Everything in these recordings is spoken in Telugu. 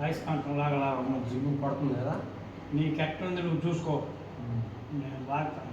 అయస్కాంతం లాగా లాగా ఉన్నది జిమ్ పడుతుంది కదా నీకు ఉంది నువ్వు చూసుకో నేను లాగుతాను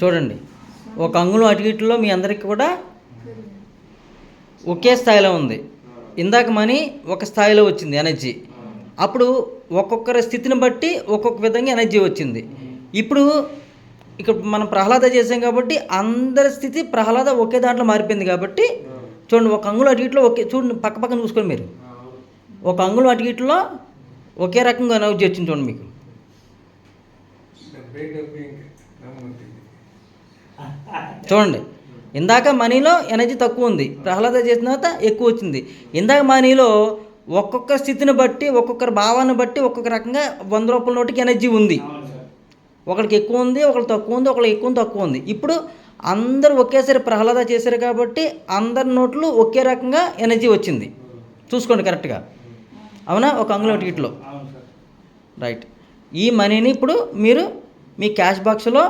చూడండి. ఒక అంగుళం అటు ఇటులో మీ అందరికీ కూడా ఒకే స్థాయిలో ఉంది. ఇందాక మనీ ఒక స్థాయిలో వచ్చింది ఎనర్జీ. అప్పుడు ఒక్కొక్కరి స్థితిని బట్టి ఒక్కొక్క విధంగా ఎనర్జీ వచ్చింది. ఇప్పుడు ఇక్కడ మనం ప్రహ్లాద చేసాం కాబట్టి అందరి స్థితి ప్రహ్లాద ఒకే దాంట్లో మారిపోయింది కాబట్టి చూడండి ఒక అంగుళం అటు ఇటులో ఒకే చూడండి పక్క పక్కన చూసుకోండి మీరు. ఒక అంగుళం అటు ఇటులో ఒకే రకంగా ఎనర్జీ వచ్చింది చూడండి మీకు డెబ్బై డెబ్బై ఇంకా నమ్ముతుంది చూడండి. ఇందాక మనీలో ఎనర్జీ తక్కువ ఉంది. ప్రహ్లాద చేసిన తర్వాత ఎక్కువ వచ్చింది. ఇందాక మనీలో ఒక్కొక్క స్థితిని బట్టి ఒక్కొక్కరి భావాన్ని బట్టి ఒక్కొక్క రకంగా వంద రూపాయల నోటికి ఎనర్జీ ఉంది. ఒకరికి ఎక్కువ ఉంది ఒకరికి తక్కువ ఉంది ఒకరికి ఎక్కువ తక్కువ ఉంది. ఇప్పుడు అందరూ ఒకేసారి ప్రహ్లాద చేశారు కాబట్టి అందరి నోట్లు ఒకే రకంగా ఎనర్జీ వచ్చింది. చూసుకోండి కరెక్ట్గా. అవునా? ఒక అంగుళం టికెట్లో రైట్. ఈ మనీని ఇప్పుడు మీరు మీ క్యాష్ బాక్స్లో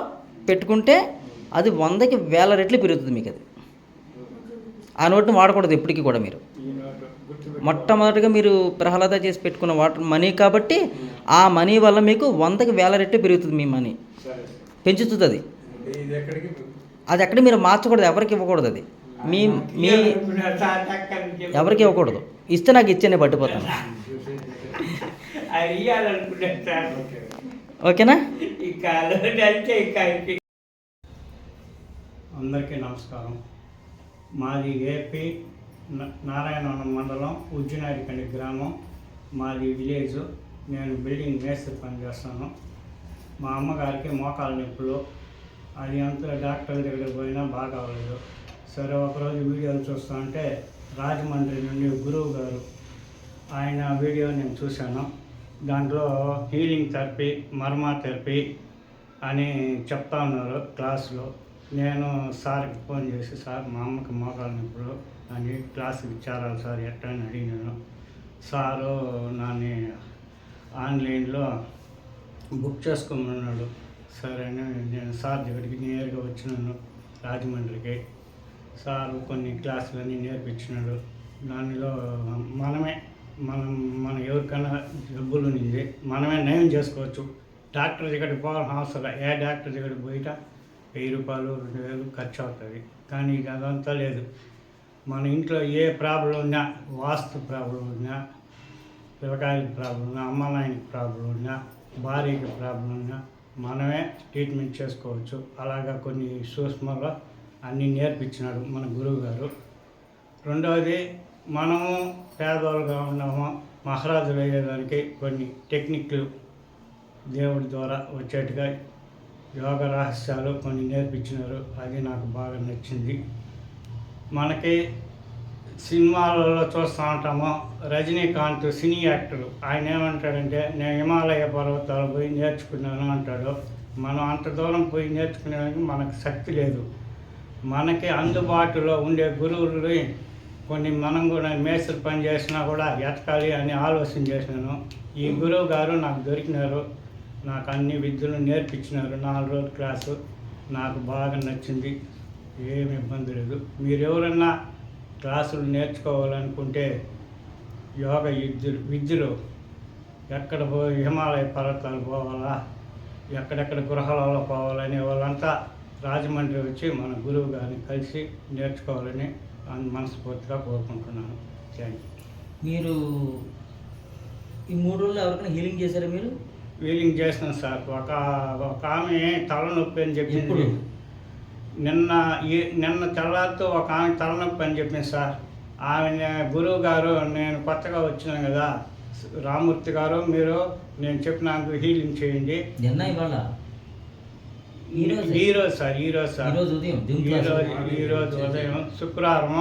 పెట్టుకుంటే అది వందకి వేల రెట్లు పెరుగుతుంది మీకు అది. ఆ నోట్ని వాడకూడదు ఎప్పటికీ కూడా మీరు. మొట్టమొదటిగా మీరు ప్రహ్లాద చేసి పెట్టుకున్న వాటర్ మనీ కాబట్టి ఆ మనీ వల్ల మీకు వందకి వేల రెట్లు పెరుగుతుంది మీ మనీ. పెంచుతుంది అది. అది ఎక్కడ మీరు మార్చకూడదు ఎవరికి ఇవ్వకూడదు అది. మీ మీ. ఎవరికి ఇవ్వకూడదు. ఇస్తే నాకు పట్టిపోతాను. అది ఇవ్వాలనుకున్నా సార్ ఓకేనా ఇక అలవాటు అంటే ఇక అయిపోయి- అందరికీ నమస్కారం. మాది ఏపీ నారాయణవనం మండలం ఉజ్జినారికండి గ్రామం. మాది విలేజ్. నేను బిల్డింగ్ మేస్త్రి పని చేస్తాను మా అమ్మగారికి మోకాలు నొప్పులు. అది అంతా డాక్టర్ దగ్గరికి పోయినా బాగా అవ్వలేదు. సరే ఒకరోజు వీడియోలు చూస్తుంటే రాజమండ్రి నుండి గురువు గారు ఆయన వీడియో నేను చూశాను. దాంట్లో హీలింగ్ థెరపీ మర్మా థెరపీ అని చెప్తా ఉన్నారు క్లాసులో. నేను సార్కి ఫోన్ చేసి సార్ మా అమ్మకి మోకాలు నొప్పులు అని క్లాస్కి చేరాలి సార్ ఎట్లా అని అడిగినాను సారు నాని ఆన్లైన్లో బుక్ చేసుకోమన్నాడు. సరే అని నేను సార్ దగ్గరికి నేరుగా వచ్చినాను రాజమండ్రికి. సారు కొన్ని క్లాసులన్నీ నేర్పించినాడు. దానిలో మనమే మనం మన ఎవరికైనా జబ్బులు ఉంది మనమే నయం చేసుకోవచ్చు. డాక్టర్ దగ్గరికి పోవాల్సిన అవసరం ఏ డాక్టర్ దగ్గరికి పోయినా వెయ్యి రూపాయలు రెండు వేలు ఖర్చు అవుతుంది కానీ అదంతా లేదు. మన ఇంట్లో ఏ ప్రాబ్లం ఉన్నా వాస్తు ప్రాబ్లం ఉన్నా పిల్లకాయలకి ప్రాబ్లం ఉన్నా అమ్మ నాయనకి ప్రాబ్లం ఉన్నా భార్యకి ప్రాబ్లం ఉన్నా మనమే ట్రీట్మెంట్ చేసుకోవచ్చు. అలాగా కొన్ని సూక్ష్మలో అన్నీ నేర్పించినాడు మన గురువు గారు రెండవది మనము పేదవాళ్ళుగా ఉన్నాము మహారాజులు అయ్యేదానికి కొన్ని టెక్నిక్లు దేవుడి ద్వారా వచ్చేట్టుగా యోగ రహస్యాలు కొన్ని నేర్పించినారు. అది నాకు బాగా నచ్చింది. మనకి సినిమాలలో చూస్తూ ఉంటాము. Rajinikanth cine actor. ఆయన ఏమంటాడంటే నేను హిమాలయ పర్వతాలు పోయి నేర్చుకున్నాను అంటాడు. మనం అంత దూరం పోయి నేర్చుకునేందుకు మనకు శక్తి లేదు. మనకి అందుబాటులో ఉండే గురువులని కొన్ని మనం కూడా మేస్త్రి పని చేసినా కూడా ఎతకాలి అని ఆలోచన చేసినాను ఈ గురువు గారు నాకు దొరికినారు. నాకు అన్ని విద్యలు నేర్పించినారు. నాలుగు రోజుల క్లాసు. నాకు బాగా నచ్చింది. ఏమి ఇబ్బంది లేదు. మీరు ఎవరన్నా క్లాసులు నేర్చుకోవాలనుకుంటే యోగ విద్యలు విద్యలు ఎక్కడ పో హిమాలయ పర్వతాలు పోవాలా? ఎక్కడెక్కడ గృహాలలో పోవాలని వాళ్ళంతా రాజమండ్రి వచ్చి మన గురువు గారిని కలిసి నేర్చుకోవాలని అన్- మనస్ఫూర్తిగా కోరుకుంటున్నాను. Thank you. మీరు ఈ మూడు రోజులు ఎవరికైనా హీలింగ్ చేశారా మీరు? వీలింగ్ చేసినాం సార్. ఒక ఒక ఆమె తలనొప్పి అని చెప్పింది? నిన్న నిన్న తెల్లారితో ఒక ఆమె తలనొప్పి అని చెప్పింది సార్. ఆమె గురువు గారు నేను కొత్తగా వచ్చినాను కదా. రామూర్తి గారు మీరు నేను చెప్పినాకు హీలింగ్ చేయండి. నిన్న ఇవాళ? ఈ రోజు? ఈ రోజు సార్ ఈ రోజు సార్. ఈ రోజు ఉదయం? జూమ్ ఈ క్లాస్ రోజు ఈ రోజు ఉదయం శుక్రవారం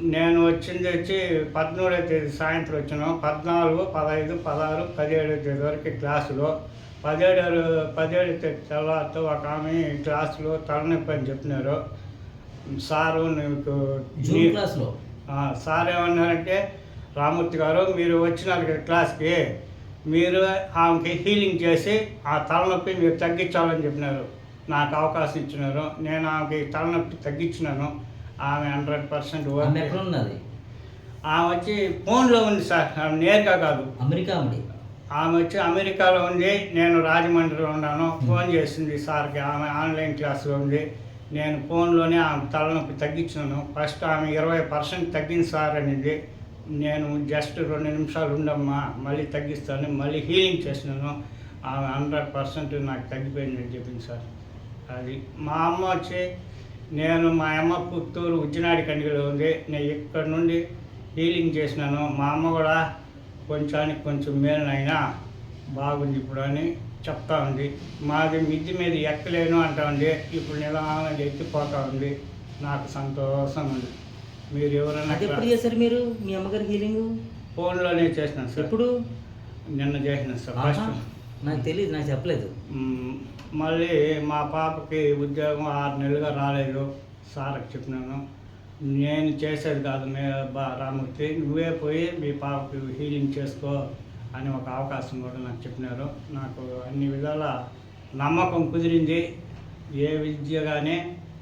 నేను వచ్చింది వచ్చి పదమూడవ తేదీ సాయంత్రం వచ్చాను. పద్నాలుగు పదహైదు పదహారు పదిహేడవ తేదీ వరకు క్లాసులో. పదిహేడు పదిహేడు తేదీ తర్వాత ఒక ఆమె క్లాసులో తలనొప్పి అని చెప్పినారు. సారు నీకు క్లాస్లో? సార్ ఏమన్నారంటే రామూర్తి గారు మీరు వచ్చినారు కదా క్లాస్కి. మీరు ఆమెకి హీలింగ్ చేసి ఆ తలనొప్పి మీరు తగ్గించాలని చెప్పినారు. నాకు అవకాశం ఇచ్చినారు. నేను ఆమెకి తలనొప్పి తగ్గించినాను. ఆమె హండ్రెడ్ పర్సెంట్ ఆమె ఎక్కడ ఉన్నది? ఆమె వచ్చి ఫోన్లో ఉంది సార్ ఆమె నేరుగా కాదు. అమెరికా అమ్మడి ఆమె వచ్చి అమెరికాలో ఉంది నేను రాజమండ్రిలో ఉన్నాను ఫోన్ చేసింది సార్కి ఆమె ఆన్లైన్ క్లాస్లో ఉంది. నేను ఫోన్లోనే ఆమె తలనొప్పి తగ్గించినాను ఫస్ట్ ఆమె ఇరవై పర్సెంట్ తగ్గింది సార్ అనేది. నేను జస్ట్ రెండు నిమిషాలు ఉండమ్మా మళ్ళీ తగ్గిస్తాను మళ్ళీ హీలింగ్ చేసినాను ఆమె హండ్రెడ్ పర్సెంట్ నాకు తగ్గిపోయిందని చెప్పింది సార్. అది మా అమ్మ వచ్చి నేను మా అమ్మ పుత్తూరు ఉజ్జినాడి కండిలో ఉంది. నేను ఇక్కడ నుండి హీలింగ్ చేసినాను. మా అమ్మ కూడా కొంచానికి కొంచెం మేలునైనా బాగుంది ఇప్పుడు అని చెప్తా ఉంది. మాది మిద్ది మీద ఎక్కలేను అంటా ఉంది. ఇప్పుడు నిదానంగా ఎక్కిపోతా ఉంది. నాకు సంతోషం ఉంది. మీరు ఎవరైనా ఎప్పుడు చేశారు మీరు? మీ అమ్మగారి హీలింగ్ ఫోన్లోనే చేసినాను సార్. ఎప్పుడు? నిన్న చేసిన సార్. ఫస్ట్. నాకు తెలియదు నాకు చెప్పలేదు. మళ్ళీ మా పాపకి ఉద్యోగం ఆరు నెలలుగా రాలేదు. సార్కి చెప్పినాను. నేను చేసేది కాదు మే బా రామూర్తి. నువ్వే పోయి మీ పాపకి హీలింగ్ చేసుకో అని ఒక అవకాశం కూడా నాకు చెప్పినారు. నాకు అన్ని విధాల నమ్మకం కుదిరింది. ఏ విద్యగానే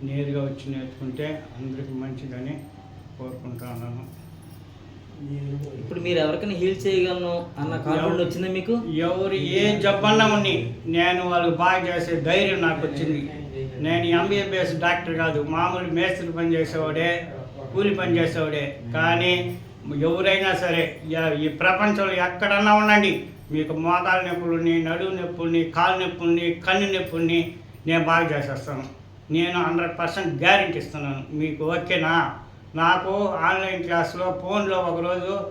నేరుగా వచ్చి నేర్చుకుంటే అందరికి మంచిదని కోరుకుంటున్నాను ఇప్పుడు మీరు ఎవరికైనా హీల్ చేయగలను అన్న కాన్ఫిడెంట్ వచ్చిందా మీకు? ఎవరు ఏ జబ్బన్నా ఉన్ని. నేను వాళ్ళకి బాగా చేసే ధైర్యం నాకు వచ్చింది. నేను ఎంబీబీఎస్ డాక్టర్ కాదు మామూలు మేస్త్రి పని చేసేవాడే కూలి పని చేసేవాడే. కానీ ఎవరైనా సరే ఈ ప్రపంచంలో ఎక్కడన్నా ఉండండి. మీకు మోకాలు నొప్పులని నడువు నొప్పుల్ని కాలు నొప్పుల్ని కన్ను నొప్పుల్ని నేను బాగా చేసేస్తాను. నేను హండ్రెడ్ పర్సెంట్ గ్యారెంటీ ఇస్తున్నాను. మీకు ఓకేనా? నాకు ఆన్లైన్ క్లాస్లో ఫోన్లో ఒకరోజు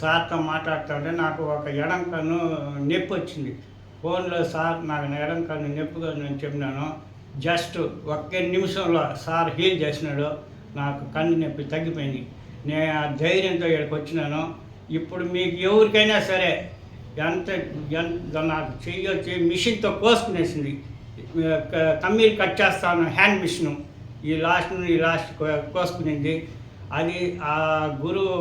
సార్తో మాట్లాడుతుంటే నాకు ఒక ఎడం కన్ను నొప్పి వచ్చింది. ఫోన్లో సార్ నాకు ఎడం కన్ను నొప్పిగా నేను చెప్పినాను. జస్ట్ ఒకే నిమిషంలో సార్ హీల్ చేసినాడు. నాకు కన్ను నొప్పి తగ్గిపోయింది. నేను ఆ ధైర్యంతో ఇక్కడికి వచ్చినాను. ఇప్పుడు మీకు ఎవరికైనా సరే ఎంత ఎంత నాకు చెయ్యొచ్చి మిషన్తో కోసుకునేసింది. క- కమ్మీలు కట్ చేస్తాను హ్యాండ్ మిషను. ఈ లాస్ట్ ఈ లాస్ట్ కో- కోసుకునింది. అది ఆ గురువు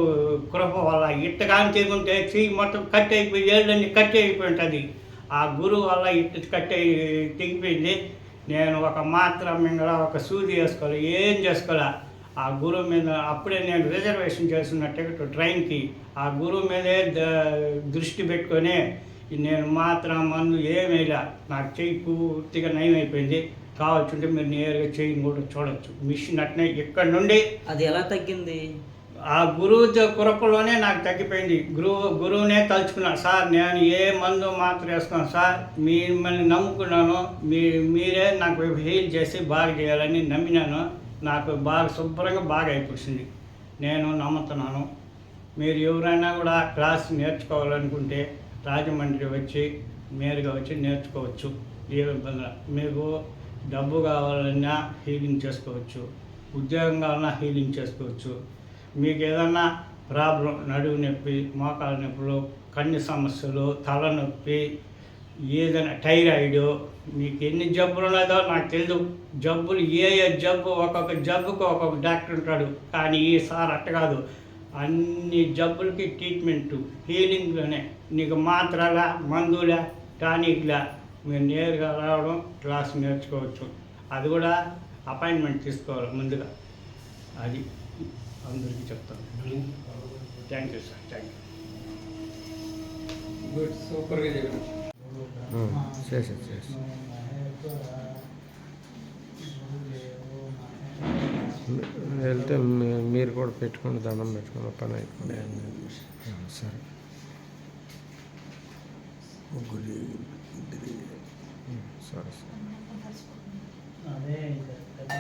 కృప వల్ల ఇట్ట కానీ తిరుగుంటే చెయ్యి మొత్తం కట్ అయిపోయి ఏళ్ళని కట్ అయిపోయి ఉంటుంది. ఆ గురువు వల్ల ఇట్ట కట్ అయి తెగిపోయింది. నేను ఒక మాత్ర మింగళ ఒక సూది వేసుకోవాలి. ఏం చేసుకోలే ఆ గురువు మీద అప్పుడే నేను రిజర్వేషన్ చేస్తున్న టికెట్ ట్రైన్కి ఆ గురువు మీదే దృష్టి పెట్టుకొని నేను మాత్రం మందు ఏమేలా నాకు చెయ్యి పూర్తిగా నయం అయిపోయింది కావాల్సింటే మీరు నేరుగా చెయ్యి కూడా చూడొచ్చు. మిషన్ అట్నే ఇక్కడ నుండి అది ఎలా తగ్గింది? ఆ గురువు కృపలోనే నాకు తగ్గిపోయింది. గురువు గురువునే తలుచుకున్నాను. సార్ నేను ఏ మందు మాత్రం వేసుకున్నాను సార్ మిమ్మల్ని నమ్ముకున్నాను. మీ మీరే నాకు హీల్ చేసి బాగా చేయాలని నమ్మినాను. నాకు బాగా శుభ్రంగా బాగా అయిపోయింది నేను నమ్ముతున్నాను. మీరు ఎవరైనా కూడా క్లాస్ నేర్చుకోవాలనుకుంటే రాజమండ్రి వచ్చి నేరుగా వచ్చి నేర్చుకోవచ్చు. ఏ. మీకు డబ్బు కావాలన్నా హీలింగ్ చేసుకోవచ్చు. ఉద్యోగం కావాలన్నా హీలింగ్ చేసుకోవచ్చు. మీకు ఏదన్నా ప్రాబ్లం నడువు నొప్పి మోకాలు నొప్పులు కన్ను సమస్యలు తలనొప్పి ఏదైనా థైరాయిడ్ మీకు ఎన్ని జబ్బులు ఉన్నదో నాకు తెలియదు జబ్బులు ఏ ఏ జబ్బు ఒక్కొక్క జబ్బుకు ఒక్కొక్క డాక్టర్ ఉంటాడు. కానీ ఈ సార్ అట్ట కాదు. అన్ని జబ్బులకి ట్రీట్మెంట్ హీలింగ్లోనే నీకు మాత్రలా మందులా టానిక్లా మీరు నేరుగా రావడం క్లాస్ నేర్చుకోవచ్చు. అది కూడా అపాయింట్మెంట్ తీసుకోవాలి ముందుగా. అది అందరికీ చెప్తాను. Thank you sir thank you. Good సూపర్గా చేసి వెళ్తే మీరు కూడా పెట్టుకోండి దండం పెట్టుకోండి పని అయిపోయింది. సరే. ముగ్గురి ఇద్దరి సరే సరే అదే ఇంకా పెద్ద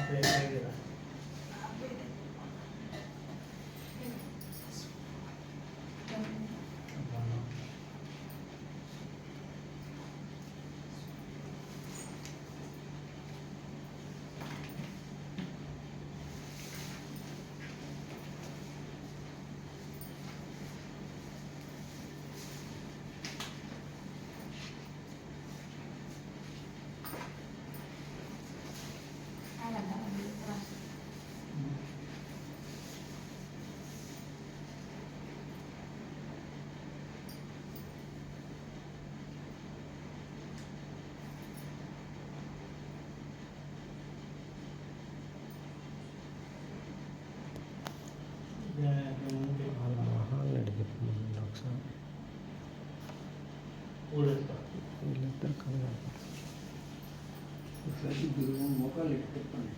గురువు మోకాలు ఎక్కి తిప్పండి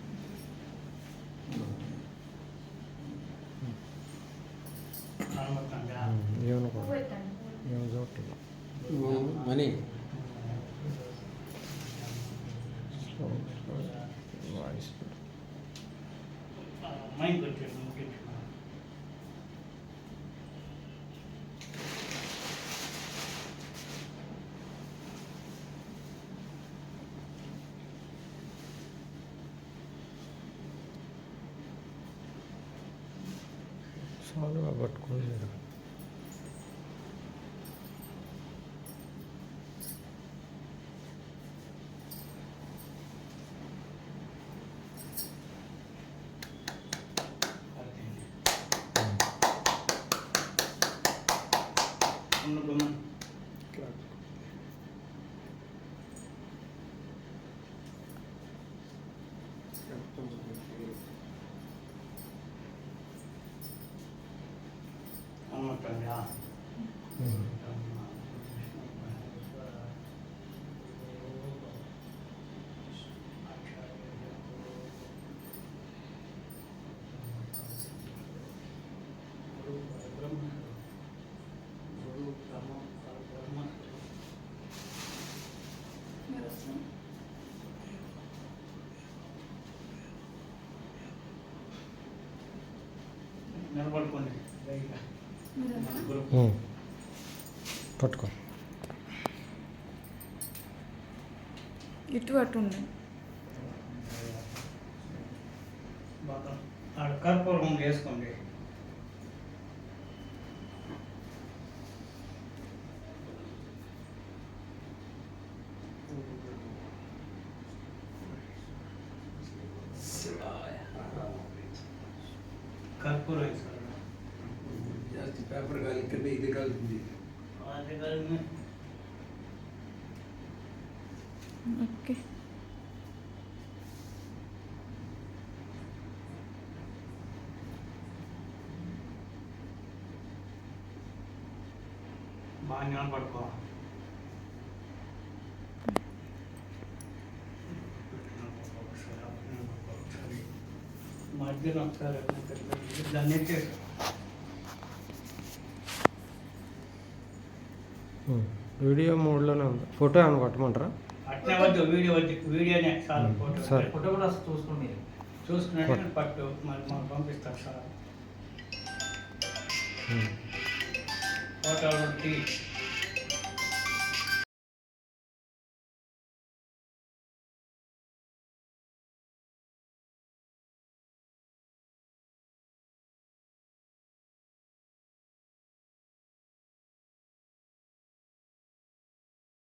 ఏమను ఏమో చూడలేదు మనీ. వాయిస్ సాల్వ్గా పట్టుకోలేదు ఉన్నదమ్మా అమ్మటండి 么怎？嗯，పట్టుకో ఇటు అటు ఉండండి బాగా ఆడ కర్పూరం వేసుకోండి కర్పూరం వేసుకోండి പേപ്പർ കാലിക്കണ്ട ഇത് കാലത്തിന്റെ ഓക്കെ ഞാൻ പഠിക്കാം മധ്യ നമസ്കാരം వీడియో మోడ్లోనే ఉంది. ఫోటో ఏమైనా కొట్టమంటారా? అట్నే వద్దు వీడియో వద్దు. వీడియోనే సార్ ఫోటో. సరే. ఫోటో కూడా చూసుకోండి. చూసుకున్నాక పట్టు మరి పంపిస్తారు సార్.